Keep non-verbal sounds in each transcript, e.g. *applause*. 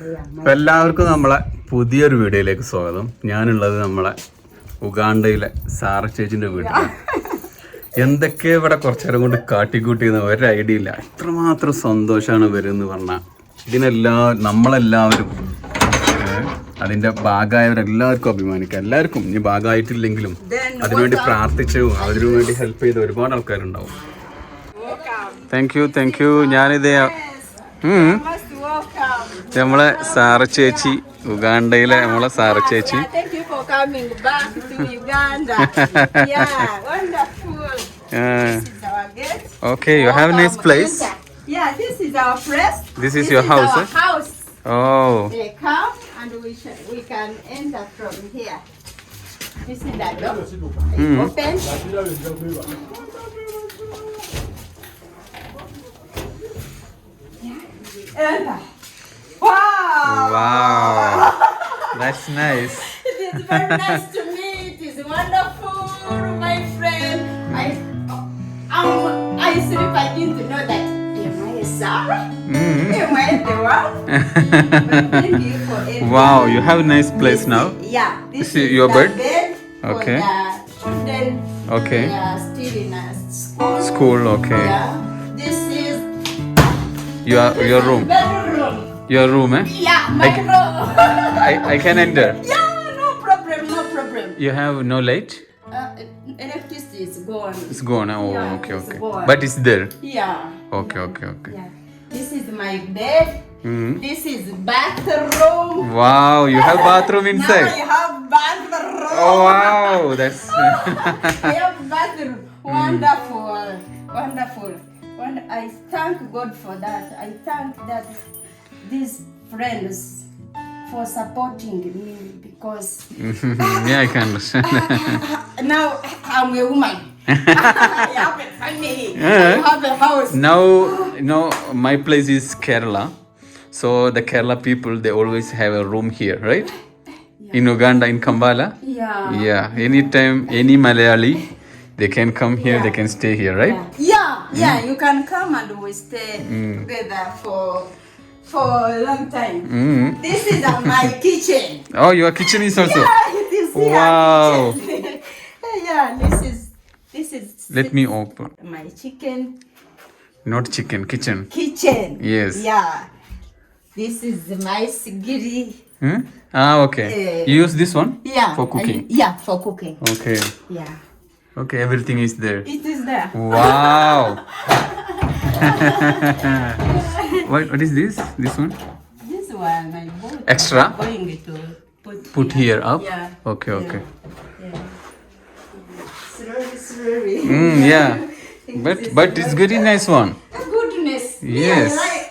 അപ്പൊ എല്ലാവർക്കും നമ്മളെ പുതിയൊരു വീഡിയോയിലേക്ക് സ്വാഗതം. ഞാനുള്ളത് നമ്മളെ ഉഗാണ്ടയിലെ സാറ ചേച്ചിന്റെ വീട്ടിലാണ്. എന്തൊക്കെ ഇവിടെ കുറച്ചു നേരം കൊണ്ട് കാട്ടിക്കൂട്ടിയെന്ന് ഒരു ഐഡിയ ഇല്ല. ഇത്രമാത്രം സന്തോഷമാണ് വരുമെന്ന് പറഞ്ഞാൽ ഇതിനെല്ലാ നമ്മളെല്ലാവരും അതിന്റെ ഭാഗമായവരെല്ലാവർക്കും അഭിമാനിക്കുക എല്ലാവർക്കും ഇനി ഭാഗമായിട്ടില്ലെങ്കിലും അതിനുവേണ്ടി പ്രാർത്ഥിച്ചും അതിനു വേണ്ടി ഹെൽപ്പ് ചെയ്ത ഒരുപാട് ആൾക്കാരുണ്ടാവും. Thank you thank you. ഞാനിത്. നമ്മളെ സാറ ചേച്ചി ഉഗാണ്ടയിലെ നമ്മളെ സാറ ചേച്ചി Thank you for coming back to Uganda. yeah, wonderful. This is our gate. Okay you have nice place Yeah, this is our place. This is your house, Our eh? house. Oh They come and we sh- we can enter from here. This is the door. I Open. Enter. Wow! Wow! That's nice. it is very nice to meet. It's wonderful, my friend. I, I'm, I sleep. I didn't know that. Am I Sarah? Mm-hmm. Am I the one? But thank you for everything. wow! You have a nice place now. Yeah. This is, is your the bed. bed okay. The children. Okay. They are still in a school. School. Okay. Yeah. This is. Your your room. Bedroom. Your room, eh? Yeah, my I can, room. *laughs* I, I can enter. yeah, no problem, no problem. You have no light? Uh, electricity is gone. It's gone. Oh, Yeah, okay, okay. gone. But it's there. Yeah. Okay, okay, okay. Yeah. This is my bed. Mhm. This is bathroom. Wow, you have bathroom *laughs* Now I have bathroom. Oh wow, that's *laughs* I have bathroom. Mm. Wonderful. Wonderful. I thank God for that. I thank that these friends for supporting me because *laughs* yeah, I can understand. *laughs* now I'm a woman. *laughs* I have a family. I have a house. now, no, my place is Kerala. So the Kerala people, they always have a room here, right? In Uganda, in Kampala. Yeah. Yeah. Anytime, any Malayali, they can come here. They can stay here, right? Yeah, yeah, mm. you can come and we stay mm. together for for a long time. Mm. This is uh, my *laughs* kitchen. Oh, your kitchen is also. Yeah, it is here, Wow. kitchen. *laughs* yeah, this is this is Let me open. my chicken Not chicken, kitchen. kitchen. Yes. Yeah. This is my sigiri. Hmm? Ah, okay. Eh. You use this one Yeah. for cooking. I- yeah, for cooking. Okay. Yeah. Okay, everything is there. It is there. Wow. *laughs* *laughs* what, what is this? This one? This one I bought. Extra? I'm going to put Put here up? Yeah. Okay, okay. Yeah. Slowly, slowly. Mm, yeah. *laughs* But but it's very nice one. *laughs* Goodness. Yes. I, like,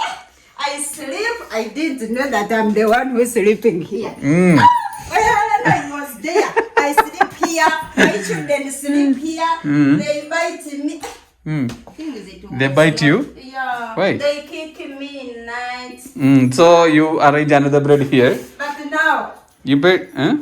I sleep. I didn't know that I'm the one who's sleeping here. Mm. When I was there, I sleep here. My children sleep here. They bite me. Mm. They bite you? Yeah. Why? They kick me in night. Mm. So you arrange another bed here. But now, You bed? Huh?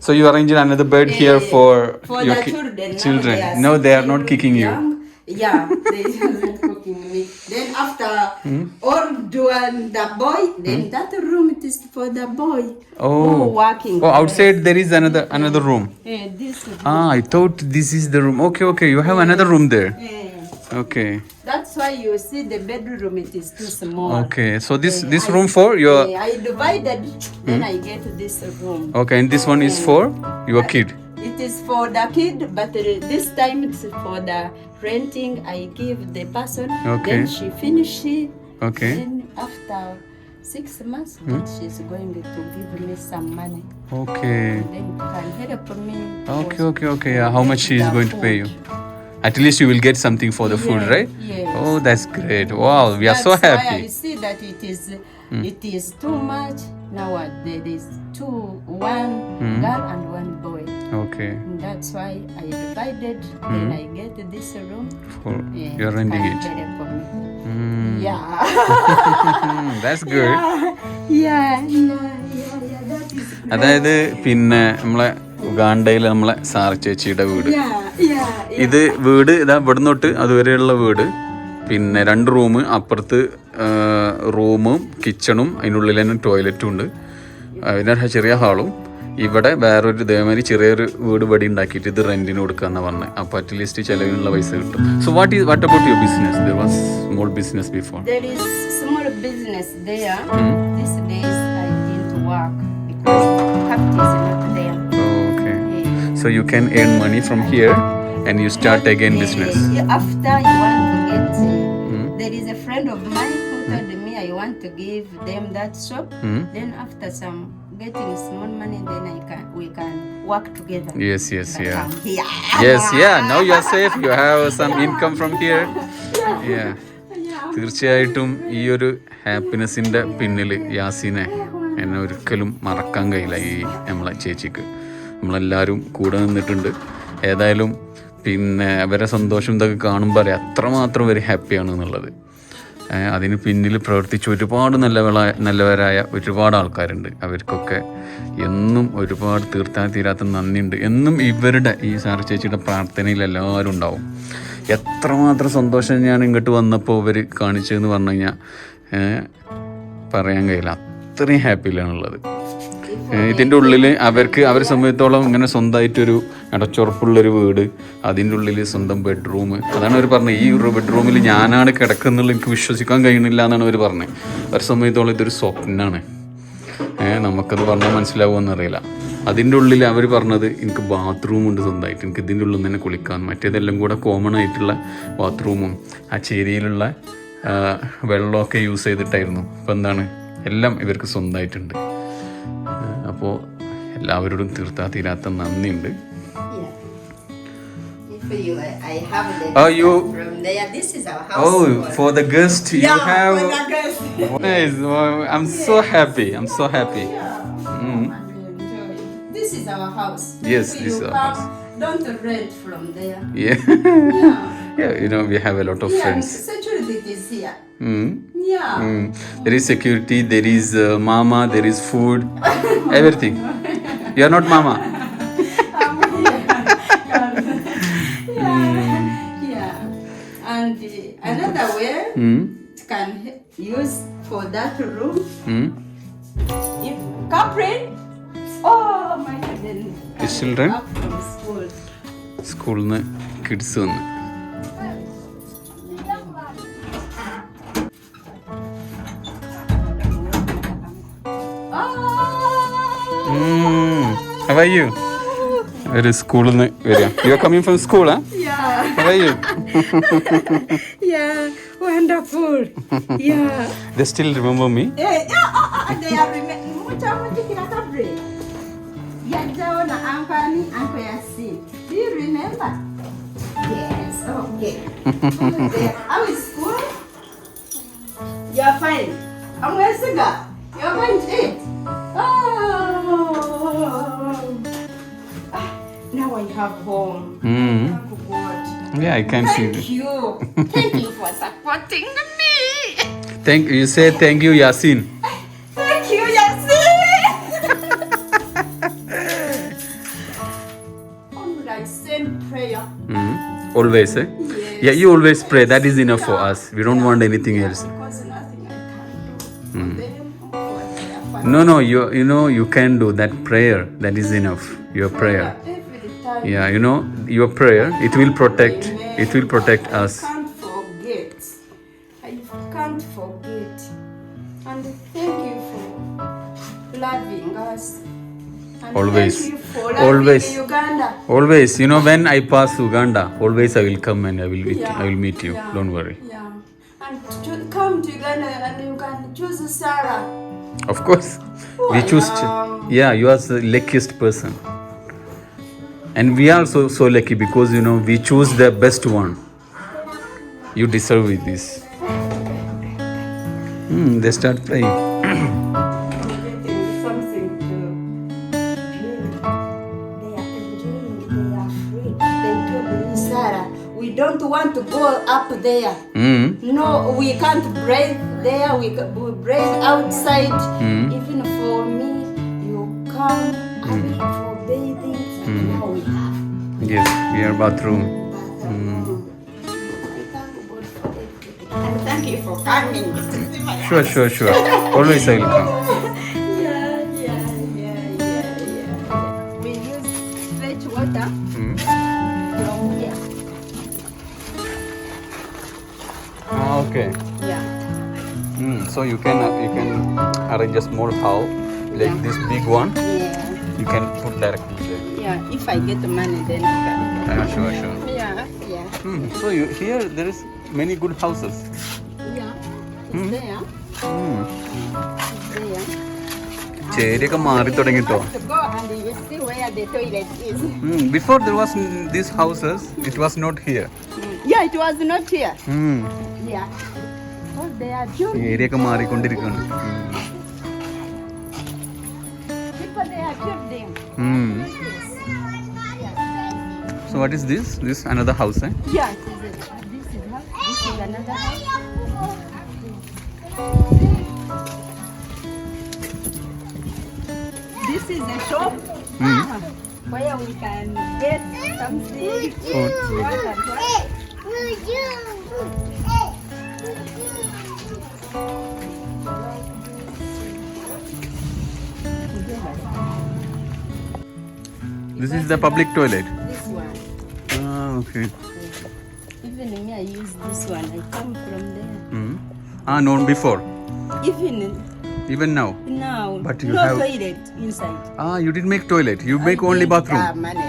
So you arrange another bed here for, for your the children. now children. they are no, they are not kicking you. Yeah, they *laughs* aren't cooking me. Then after Hmm? all doing the boy, then that room it is for the boy. Oh. who working. Oh, outside there is another another room. Eh, this. Ah, I thought this is the room. Okay, okay. You have another room there. eh, Okay. that's why you see the bedroom it is too small. Okay. So this Eh, this I- room for your eh, I divided, then I get this room. Okay, and this one is for your kid. It is for the kid, but this time it's for the renting. I give the person. Okay. Then she finish it. Okay. Then after six months, Hmm? then she's going to give me some money. Okay. Then you can help me. Okay, okay, okay. Yeah, how much she is going to pay you? At least you will get something for the food, right? yes. Oh, that's great. Wow, we are so That's I happy. Hmm. see that it is it is too much. Now uh, there is two, one Hmm. girl and one boy. Okay. And that's why I divided. Mm. Then I get this room. For, Yeah, Hmm. you're renting it. Mm. Yeah. Mm, that's good. yeah, yeah, yeah, yeah. yeah That is അതായത് പിന്നെ നമ്മളെ ഉഗാണ്ടയിൽ നമ്മളെ sir ചേച്ചിയുടെ വീട് yeah, yeah, yeah. ഇത് വീട് ഇതാ ഇവിടെ തൊട്ട് അതുവരെയുള്ള വീട് പിന്നെ രണ്ട് റൂം അപ്പുറത്ത് റൂമും കിച്ചണും അതിനുള്ളിൽ തന്നെ ടോയ്ലറ്റും ഉണ്ട്. പിന്നെ ചെറിയ ഹാളും ഇവിടെ വേറൊരു ഇതേമാതിരി ചെറിയൊരു വീട് പടി ഉണ്ടാക്കിയിട്ട് ഇത് റെന്റിന് കൊടുക്കാന്ന് പറഞ്ഞത് അപ്പോൾ അറ്റ്ലീസ്റ്റ് ചിലവിനുള്ള പൈസ കിട്ടും. So what is what about your business there was small business before There is small business there. These days I didn't work because capital is not there. So you can earn money from here and you start again business Yeah, After you want to get, uh, there is a friend of mine who told me I want to give them that shop. Mm-hmm. Then after some getting small money, then I can we can work together. Yes, yes, yeah. Come here. Now you're safe. You have some yeah. income from here. Yeah. yeah. തീർച്ചയായിട്ടും ഈ ഒരു ഹാപ്പിനെസ്സിന്റെ പിന്നിൽ യാസീനെ എന്നെ ഒരിക്കലും മറക്കാൻ കഴിയില്ല ഈ നമ്മളെ ചേച്ചിക്ക് നമ്മളെല്ലാവരും കൂടെ നിന്നിട്ടുണ്ട് ഏതായാലും പിന്നെ അവരെ സന്തോഷം ഇതൊക്കെ കാണുമ്പോൾ അറിയാം അത്രമാത്രം ഒരു ഹാപ്പിയാണ് എന്നുള്ളത് അതിന് പിന്നിൽ പ്രവർത്തിച്ച ഒരുപാട് നല്ലവള നല്ലവരായ ഒരുപാട് ആൾക്കാരുണ്ട്. അവർക്കൊക്കെ എന്നും ഒരുപാട് തീർത്താൻ തീരാത്ത നന്ദിയുണ്ട്. എന്നും ഇവരുടെ ഈ സാർ ചേച്ചിയുടെ പ്രാർത്ഥനയിൽ എല്ലാവരും ഉണ്ടാവും. എത്രമാത്രം സന്തോഷം ഞാൻ ഇങ്ങോട്ട് വന്നപ്പോൾ ഇവർ കാണിച്ചതെന്ന് പറഞ്ഞു കഴിഞ്ഞാൽ പറയാൻ കഴിയില്ല. അത്രയും ഹാപ്പിയിലാണുള്ളത് ഇതിന്റെ ഉള്ളിൽ അവർക്ക് അവരെ സമയത്തോളം ഇങ്ങനെ സ്വന്തമായിട്ടൊരു അടച്ചുറപ്പുള്ളൊരു വീട് അതിന്റെ ഉള്ളിൽ സ്വന്തം ബെഡ്റൂം അതാണ് അവർ പറഞ്ഞത്. ഈ ഒരു ബെഡ്റൂമിൽ ഞാനാണ് കിടക്കുന്നുള്ള എനിക്ക് വിശ്വസിക്കാൻ കഴിയുന്നില്ല എന്നാണ് അവർ പറഞ്ഞത്. അവരെ സമയത്തോളം ഇതൊരു സ്വപ്നമാണ് നമുക്കത് പറഞ്ഞാൽ മനസ്സിലാവുമെന്ന് അറിയില്ല. അതിന്റെ ഉള്ളിൽ അവർ പറഞ്ഞത് എനിക്ക് ബാത്റൂം ഉണ്ട് സ്വന്തമായിട്ട്. എനിക്ക് ഇതിന്റെ ഉള്ളിൽ തന്നെ കുളിക്കാൻ മറ്റേതെല്ലാം കൂടെ കോമൺ ആയിട്ടുള്ള ബാത്റൂമും ആ ചേരിയിലുള്ള വെള്ളമൊക്കെ യൂസ് ചെയ്തിട്ടായിരുന്നു. അപ്പം എന്താണ്? എല്ലാം ഇവർക്ക് സ്വന്തമായിട്ടുണ്ട്. അപ്പോൾ എല്ലാവരോടും തീർത്താ തീരാത്ത നന്ദിയുണ്ട് Yeah. If you, I have the Oh, you- from there. This is our house. Oh, for the guest you yeah, have. for the guest. Nice. Wow, *laughs* I'm so happy. I'm so happy. Yeah. Mm. And we enjoy. This is our house. Yes, If this you is our come, house. Don't rent from there. Yeah. Yeah. *laughs* yeah. You know we have a lot of yeah, friends. security is here. Mm. Yeah. Mm. There is security. There is uh, mama. There is food. *laughs* Everything. You are not mama. *laughs* *laughs* Yeah. Yeah. And uh, another way Mm. it can use for that room. Mm. If Caprin, oh my goodness. His children. Up from school. സ്കൂളിൽ നിന്ന് kids വന്ന് How are you? ഒരു സ്കൂളിൽ നിന്ന് വരിക you are coming from school ആ yeah, How are you? *laughs* yeah, wonderful. Yeah. They still remember me? Eh, yeah, oh, oh, they are reme- mucha mucha kila Caprin. Yajao na Ankani, Uncle Yasin. Do you remember? Yes, okay. Okay. How is school? You're fine. I'm going to go. You're going to eat. Oh. Now I have home. Mm. Thank God. Yeah, I can see. Thank you. Thank you for supporting me. Thank you. Say thank you, Yasin. Thank you, Yasin. How would I send prayer? Mm. Always, eh? Yes. Yeah, you always pray. That is enough for us. We don't want anything else. Because nothing I can do for them or for their family. No, no. You you know you can do that prayer. That is enough. Your prayer. Yeah, you know your prayer. It will protect. It will protect us. I can't forget. I can't forget. And thank you for loving us. And Always. Thank you for loving Always. Uganda. Always, you know, when I pass Uganda, always I will come and I will meet. Yeah. I will meet you. Yeah. Don't worry. Yeah. And to come to Uganda and you can choose Sarah. Of course, we Oh, choose. yeah. Yeah, you are the luckiest person, and we are so so lucky because you know we choose the best one. You deserve with this. Hmm, they start playing. Getting something to drink. They are enjoying. They are free. They told me, Sarah, we don't want to go up there. Hmm. No, we can't breathe there. We, we breathe outside. Mm. Even for me, you come and for bathing. Yes, your bathroom. Mm. And thank you for coming. Sure, sure, sure. Always I will come. yeah, yeah, yeah, yeah, yeah. We use fresh water okay. Yeah. Mm, so you can uh, you can arrange a small house like yeah. this big one. Yeah. You can put directly Yeah. If I get money, then I can. Sure sure Yeah, yeah, so you here there is many good houses yeah. It's Hmm. there. It's there. ചേരിയൊക്കെ മാറി തുടങ്ങിട്ടോ To go and you see where the toilet is. Before there was these houses it was not here Yeah, it Hmm. So what is this? This another house, eh? Yes. this is house. This is another house. This is a shop hmm. ah, where we can get something. Oh, this is the public toilet This one. Okay Even me, I use this one. I come from there. ആ non before Even even now now, But you no have- toilet inside. ആ you did make toilet you make only bathroom Ah, money.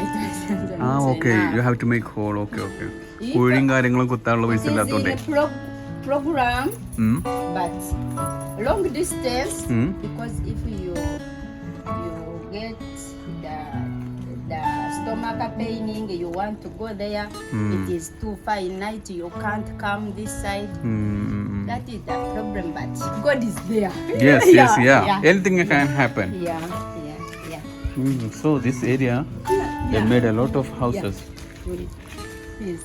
*laughs* ആ okay you have to make whole okay okay കുഴിയും കാര്യങ്ങളും കുത്താനുള്ള പൈസ It is in ഇല്ലാത്തോണ്ടേ a pro- program, ഉം. but long distance Hmm. because stomach paining, you want to go there, mm. it is too far in night, you can't come this side. Mm. mm, mm, mm. That is the problem, but God is there. *laughs* Yes, yeah, yes, yeah. yeah. Anything can happen. Yeah, yeah, yeah. Mm. So this area, yeah. they yeah. made a lot of houses. Yeah. Yes.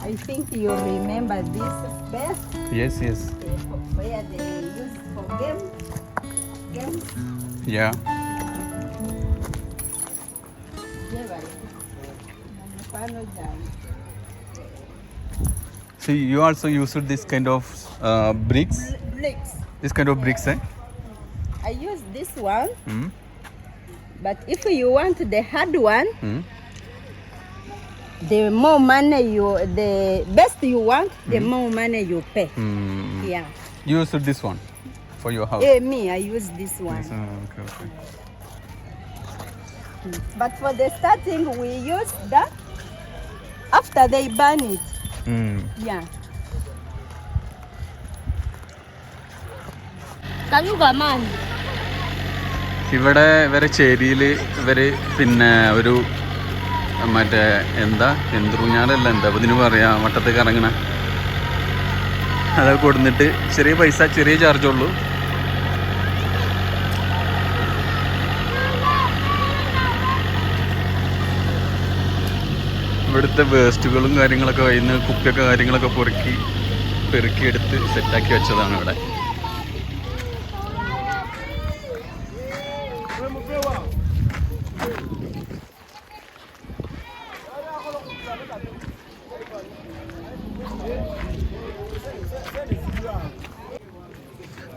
I think you remember this space. Yes, yes. Where they used for game, games. Yeah. So you also used this kind of uh, bricks, Bricks. this kind of bricks, eh? I use this one, Mm. but if you want the hard one, Mm. the more money you, the best you want, the more money you pay. Mm. Yeah. You used this one for your house. Eh, me, I use this one. Yes, okay, okay. But for the starting, we use that after they burn it. Mm. Yeah. ഇവിടെ ഇവരെ ചേരിയിൽ ഇവർ പിന്നെ ഒരു മറ്റേ എന്താ എന്തുറുഞ്ഞാലല്ല എന്താ ഇതിന് പറയാ വട്ടത്തേക്ക് ഇറങ്ങണ അതൊക്കെ കൊടുത്തിട്ട് ചെറിയ പൈസ ചെറിയ ചാർജ് ഇവിടുത്തെ വേസ്റ്റുകളും കാര്യങ്ങളൊക്കെ കഴിയുന്ന കുപ്പിയൊക്കെ കാര്യങ്ങളൊക്കെ പൊറുക്കി പെറുക്കിയെടുത്ത് സെറ്റാക്കി വെച്ചതാണ് ഇവിടെ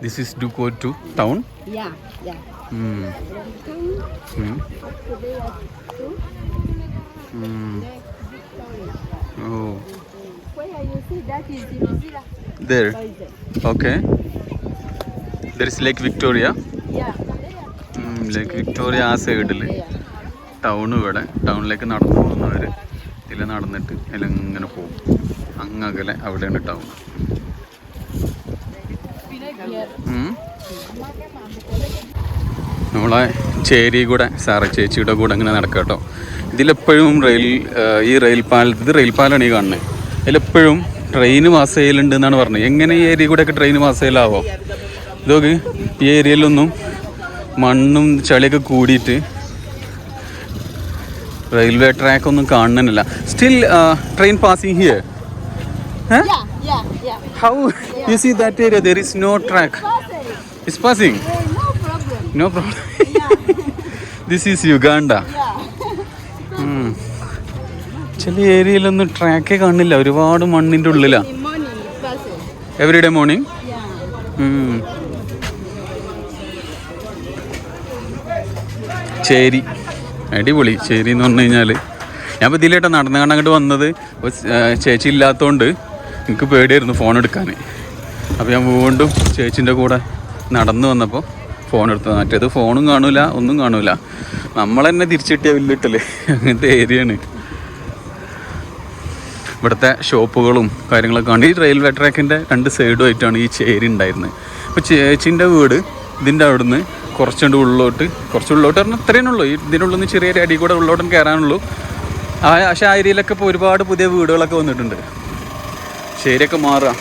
is do go to town Yeah, yeah. Mm. Town Mm. up to there. Mm. Next Victoria. Oh, Where you see that is Zilizila there. Okay. There is Lake Victoria. Lake Victoria ആ സൈഡിൽ. Town ഇവിടെ ടൗണിലേക്ക് നടന്നു പോകുന്നവർ ഇതിൽ നടന്നിട്ട് ഇങ്ങനെ പോകും അങ്ങകലെ അവിടെയാണ് ടൗൺ നമ്മളെ ചേരി കൂടെ സാറ ചേച്ചിയുടെ കൂടെ ഇങ്ങനെ നടക്കുക കേട്ടോ ഇതിലെപ്പോഴും റെയിൽ ഈ റെയിൽ പാലത്ത് ഇത് റെയിൽ പാലമാണ് ഈ കാണുന്നത് ഇതിലെപ്പോഴും ട്രെയിൻ പാസ് ചെയ്യലുണ്ട് എന്നാണ് പറഞ്ഞത്. എങ്ങനെ ഈ ഏരിയ കൂടെയൊക്കെ ട്രെയിൻ പാസ് ചെയ്യലാവോ ഇതൊക്കെ ഈ ഏരിയയിലൊന്നും മണ്ണും ചളിയൊക്കെ കൂടിയിട്ട് റെയിൽവേ ട്രാക്ക് ഒന്നും കാണുന്നില്ല still train passing here. How you see that area there is no track is passing passing no problem this is Uganda. ചില ഏരിയയിലൊന്നും ട്രാക്കേ കാണില്ല. ഒരുപാട് മണ്ണിന്റെ ഉള്ളിലാണ് In morning? it passes. Every day morning ചേരി. അടിപൊളി ചേരി എന്ന് പറഞ്ഞു കഴിഞ്ഞാൽ ഞാൻ ഇപ്പോൾ ഇതിലേട്ടാ നടന്നു കാണാൻ അങ്ങോട്ട് വന്നത്. ചേച്ചി ഇല്ലാത്തതുകൊണ്ട് എനിക്ക് പേടിയായിരുന്നു ഫോൺ എടുക്കാൻ അപ്പോൾ ഞാൻ വീണ്ടും ചേച്ചിന്റെ കൂടെ നടന്നു വന്നപ്പോൾ ഫോൺ എടുത്തു. മറ്റേത് ഫോണും കാണൂല ഒന്നും കാണൂല നമ്മൾ തന്നെ തിരിച്ചിട്ടിയ വില്ലിട്ടല്ലേ അങ്ങനത്തെ ഏരിയയാണ് ഇവിടുത്തെ ഷോപ്പുകളും കാര്യങ്ങളൊക്കെ ഉണ്ട് ഈ റെയിൽവേ ട്രാക്കിന്റെ രണ്ട് സൈഡുമായിട്ടാണ് ഈ ചേരി ഉണ്ടായിരുന്നത്. അപ്പോൾ ചേച്ചിന്റെ വീട് ഇതിന്റെ അവിടുന്ന് കുറച്ചുകൊണ്ട് ഉള്ളിലോട്ട് കുറച്ച് ഉള്ളിലോട്ട് പറഞ്ഞാൽ അത്രയേ ഉള്ളൂ. ഇതിനുള്ളിൽ നിന്ന് ചെറിയൊരു അടി കൂടെ ഉള്ളോട്ടും കയറാനുള്ളൂ ആ പക്ഷേ ആ ഏരിയയിലൊക്കെ ഇപ്പോൾ ഒരുപാട് പുതിയ വീടുകളൊക്കെ വന്നിട്ടുണ്ട്. ശരിയൊക്കെ മാറുക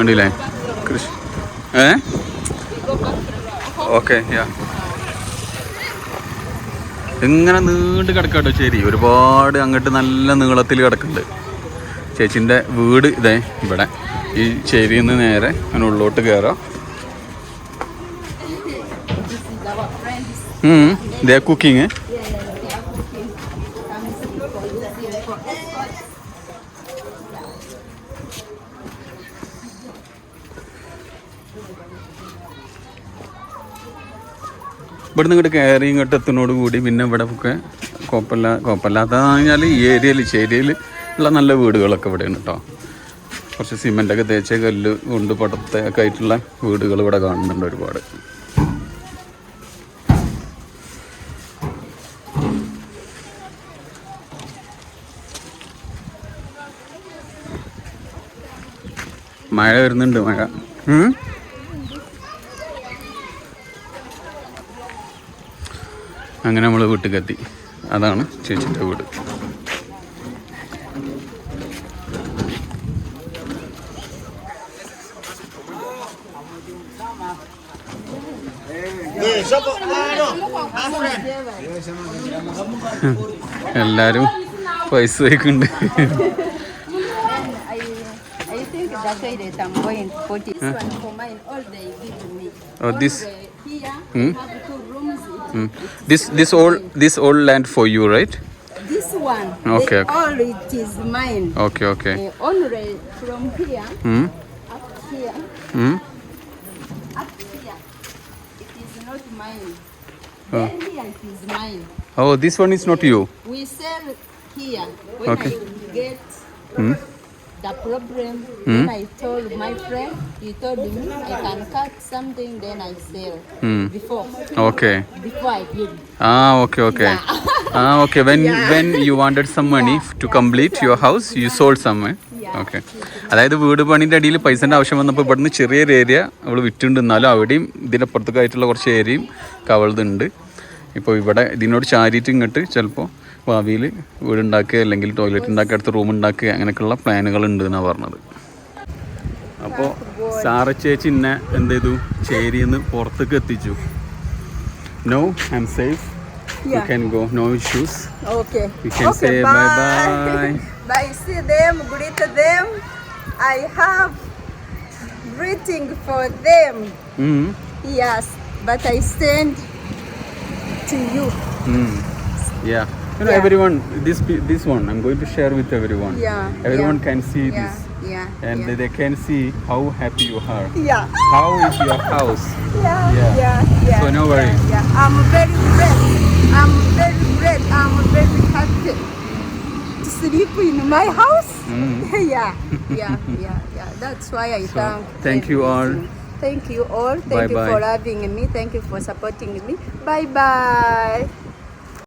കണ്ടില്ലേ? കൃഷി. ഏ? Okay yeah. ഇങ്ങനെ നീണ്ട് കിടക്കാട്ടോ ശരി ഒരുപാട് അങ്ങോട്ട് നല്ല നീളത്തിൽ കിടക്കുന്നുണ്ട്. ചേച്ചിന്റെ വീട് ഇതേ ഇവിടെ. ഈ ചേരിയിൽ നിന്ന് നേരെ അങ്ങനെ ഉള്ളോട്ട് കയറാം. ഇതേ cooking Yeah, yeah, they are cooking. Come see for this here for escorts. ഇവിടുന്ന് ഇങ്ങോട്ട് കയറി ഇങ്ങോട്ട് എത്തുന്നതോട് കൂടി പിന്നെ ഇവിടെ ഒക്കെ കുഴപ്പമില്ല കുഴപ്പമില്ലാത്തതെന്ന് പറഞ്ഞാൽ ഈ ഏരിയയിൽ ചേരിയയിൽ ഉള്ള നല്ല വീടുകളൊക്കെ ഇവിടെയാണ് കേട്ടോ. കുറച്ച് സിമെന്റൊക്കെ തേച്ച കല്ല് കൊണ്ട് പടത്തെ ഒക്കെ ആയിട്ടുള്ള വീടുകൾ ഇവിടെ കാണുന്നുണ്ട് ഒരുപാട്. മഴ വരുന്നുണ്ട് മഴ. അങ്ങനെ നമ്മൾ വീട്ടിൽ കത്തി അതാണ് ചേച്ചിന്റെ വീട്. എല്ലാരും പൈസ വയ്ക്കുന്നുണ്ട് ഓ this Hmm? I have two rooms. this this all this all land for you right This one, Okay, okay. all it is mine. okay okay Uh, only from here hmm? up here, Hmm? up here, it is not mine. Oh. Then here it is mine. oh this one is not you We sell here. When Okay. I get Hmm? The problem, when I told my friend, he told me I can cut something, then I sell. Hmm. Before, okay before I did. ah okay okay Yeah. ah okay when yeah. when you wanted some money yeah, to complete yeah. your house you yeah. sold some eh? okay അതായത് വീട് പണിന്റെ അടിയിൽ പൈസന്റെ ആവശ്യം വന്നപ്പോൾ ഇവിടുന്ന് ചെറിയൊരു area അവൾ വിറ്റുണ്ട് എന്നാലും അവിടെയും ഇതിനപ്പുറത്തേക്കായിട്ടുള്ള കുറച്ച് ഏരിയയും കവളതുണ്ട് ഇപ്പോൾ ഇവിടെ ഇതിനോട് ചാരിയിട്ട് ഇങ്ങോട്ട് ചിലപ്പോൾ ഭാവിയിൽ വീടുണ്ടാക്കുക അല്ലെങ്കിൽ ടോയ്ലറ്റ് ഉണ്ടാക്കുക അടുത്ത റൂം ഉണ്ടാക്കുക അങ്ങനെയൊക്കെയുള്ള പ്ലാനുകൾ ഉണ്ട് എന്നാണ് പറഞ്ഞത് അപ്പോൾ സാറ ചേച്ചി എന്നെ എന്ത് ചെയ്തു ചേരിന്ന് പുറത്തേക്ക് എത്തിച്ചു no I am safe you. Can go no issues Okay. You bye bye. Bye see them, greet them. I have greeting for them. Yes, but I send to you. Yeah. You know, Yeah. everyone, this this one, I'm going to share with everyone. Yeah, Everyone yeah. can see Yeah, this. yeah. And yeah. they, can see how happy you are. yeah. How is your house? *laughs* Yeah, Yeah. yeah, yeah. So no worry. Yeah, yeah. I'm very great. I'm very great. I'm very happy to sleep in my house. Mm. *laughs* yeah, yeah, yeah, yeah. That's why I So, thank. thank you all. Thank you all. Thank you Bye-bye. for having me. Thank you for supporting me. Bye bye.